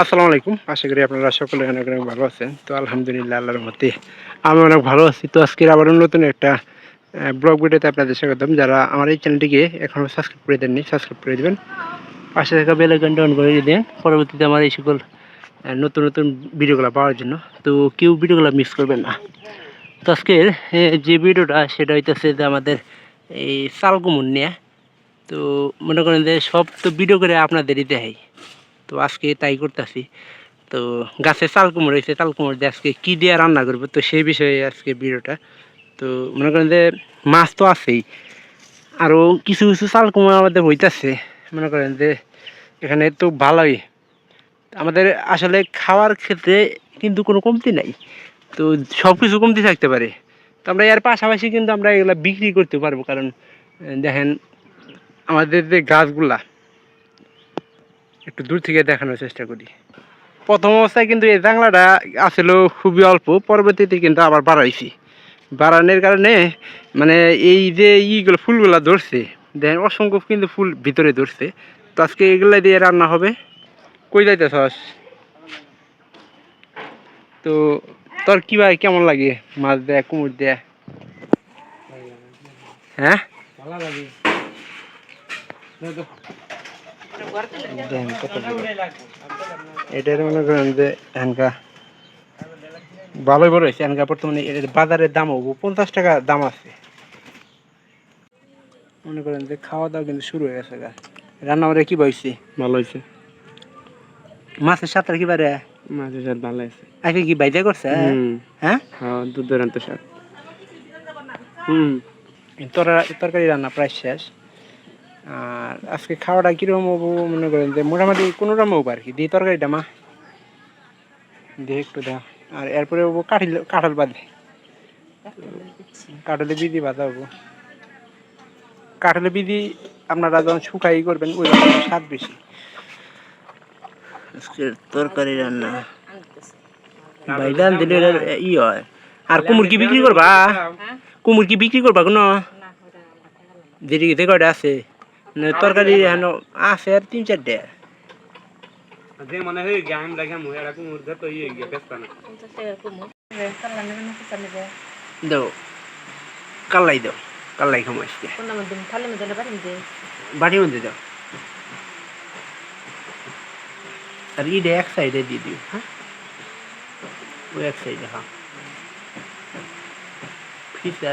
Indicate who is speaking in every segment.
Speaker 1: আসসালামু আলাইকুম। আশা করি আপনারা সকলে অনেক অনেক ভালো আছেন। তো আলহামদুলিল্লাহ, আল্লাহর মতে আমি অনেক ভালো আছি। তো আজকের আবার নতুন একটা ব্লগ ভিডিওতে আপনাদের স্বাগতম। যারা আমার এই চ্যানেলটিকে এখনও সাবস্ক্রাইব করে দেননি, সাবস্ক্রাইব করে দেবেন। পাশে থাকা বেল আইকনটা অন করে দিন পরবর্তীতে আমার এই সকল নতুন নতুন ভিডিওগুলো পাওয়ার জন্য। তো কেউ ভিডিওগুলো মিস করবেন না। তো আজকের যে ভিডিওটা, সেটা হইতেছে যে আমাদের এই শালকুমুর নিয়ে। তো মনে করেন যে সব তো ভিডিও করে আপনাদেরই দেখাই। তো আজকে তাই করতেছি। তো গাছে চাল কুমড়ো হয়েছে, চাল কুমড়ো দিয়ে আজকে কী দিয়ে রান্না করব, তো সেই বিষয়ে আজকে ভিডিওটা। তো মনে করেন যে মাছ তো আছেই। আরও কিছু কিছু চাল কুমড়ো আমাদের হইতেছে, মনে করেন যে এখানে তো ভালোই। আমাদের আসলে খাওয়ার ক্ষেত্রে কিন্তু কোনো কমতি নাই। তো সব কিছু কমতি থাকতে পারে। তো আমরা এর পাশাপাশি কিন্তু আমরা এগুলা বিক্রি করতে পারব, কারণ দেখেন আমাদের যে গাছগুলা একটু দূর থেকে দেখানোর চেষ্টা করি। প্রথম অবস্থায় কিন্তু এই জাংলাটা আসছিল খুবই অল্প, পরবর্তীতে কিন্তু আবার বাড়াইছি। বাড়ানোর কারণে মানে এই যে ইগুলো ফুলগুলা ধরছে, দেখেন অসংখ্য কিন্তু ফুল ভিতরে ধরছে। তো আজকে এগুলা দিয়ে রান্না হবে। কই যাইতে সস তো তোর কি ভাই, কেমন লাগে? মাছ দেয় কুমড় দেয়? হ্যাঁ?
Speaker 2: ভালো লাগে।
Speaker 1: এটার মনে করেন যে এনকা ভালোই বড় হয়েছে। বর্তমানে এর বাজারের দাম হব পঞ্চাশ টাকা দাম আছে। মনে করেন যে খাওয়া দাওয়া কিন্তু শুরু হয়ে গেছে গা। রান্না কি বইছি
Speaker 2: ভালো হয়েছে।
Speaker 1: মাছের সাথে কি বারে
Speaker 2: মাছের ভালো আছে
Speaker 1: কি বাইজা করছে? হ্যাঁ?
Speaker 2: হ্যাঁ দুধ দূরান্ত শাক হুম।
Speaker 1: তরা- তরকারি রান্না প্রায় শেষ। আর আজকে খাওয়াটা কীরকম হব মনে করেন যে মোটামুটি কোনো রকম হব আর কি দিয়ে তরকারিটা মা। দিয়ে একটু দাও আর এরপরে হব কাঠিল কাঁঠাল বাদে। কাঁঠালে বিধি বাঁধা হব। কাঁঠালে বিধি আপনারা যখন শুকাই করবেন ওই রকম স্বাদ বেশি। তরকারি রান্না। বাইদান দিলে ই হয়। আর কুমুর কি বিক্রি করবা? কুমুর কি বিক্রি করবা কোনো? দেরি কয়টা আছে। তরকারি হেন আছে আর তিন চারটে।
Speaker 2: যে মনে হয় গান লাগে মুহে রাখো মুর্দা তো ইয়ে গিয়ে ব্যস্ত না।
Speaker 1: দাও কাল্লাই দাও কাল্লাই খামো আজকে। বাড়ির মধ্যে দাও। আর ইডে এক সাইডে দিয়ে দিও হ্যাঁ ওই এক সাইডে হ্যাঁ ফিতা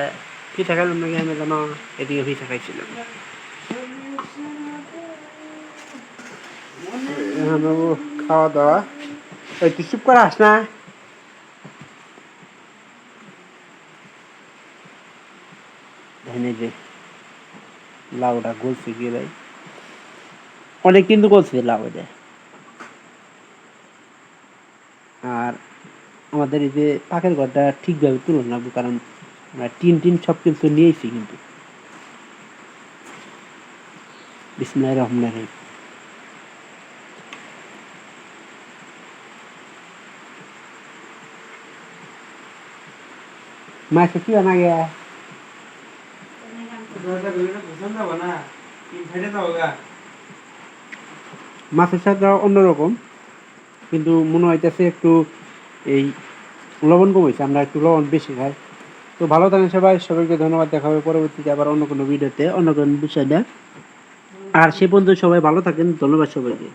Speaker 1: ফিতা খেলাম নাকি আমি জানো? এদিকে ফিতা খাইছিলাম এখন খাওয়া দাওয়া। এই, তুই চুপ করে আস না। যে, লাউটা গলছে গিয়ে ভাই অনেক কিন্তু গলছে লাউ এটা। আর আমাদের এই যে পাখের ঘরটা ঠিকভাবে তুলন লাগবে কারণ আমরা টিন টিন সব কিছু নিয়েছি কিন্তু। বিসমুল্লাহ রহমান রহিম। মাছ কি বানা গেয়া মাছের স্বাদটা অন্যরকম কিন্তু মনে হইতেছে একটু এই লবণ কমেছে আমরা একটু লবণ বেশি খাই তো ভালো থাকেন সবাই সবাইকে ধন্যবাদ দেখা হবে পরবর্তীতে আবার অন্য কোনো ভিডিওতে অন্য কোনো বিষয় আর সে পর্যন্ত সবাই ভালো থাকেন ধন্যবাদ সবাইকে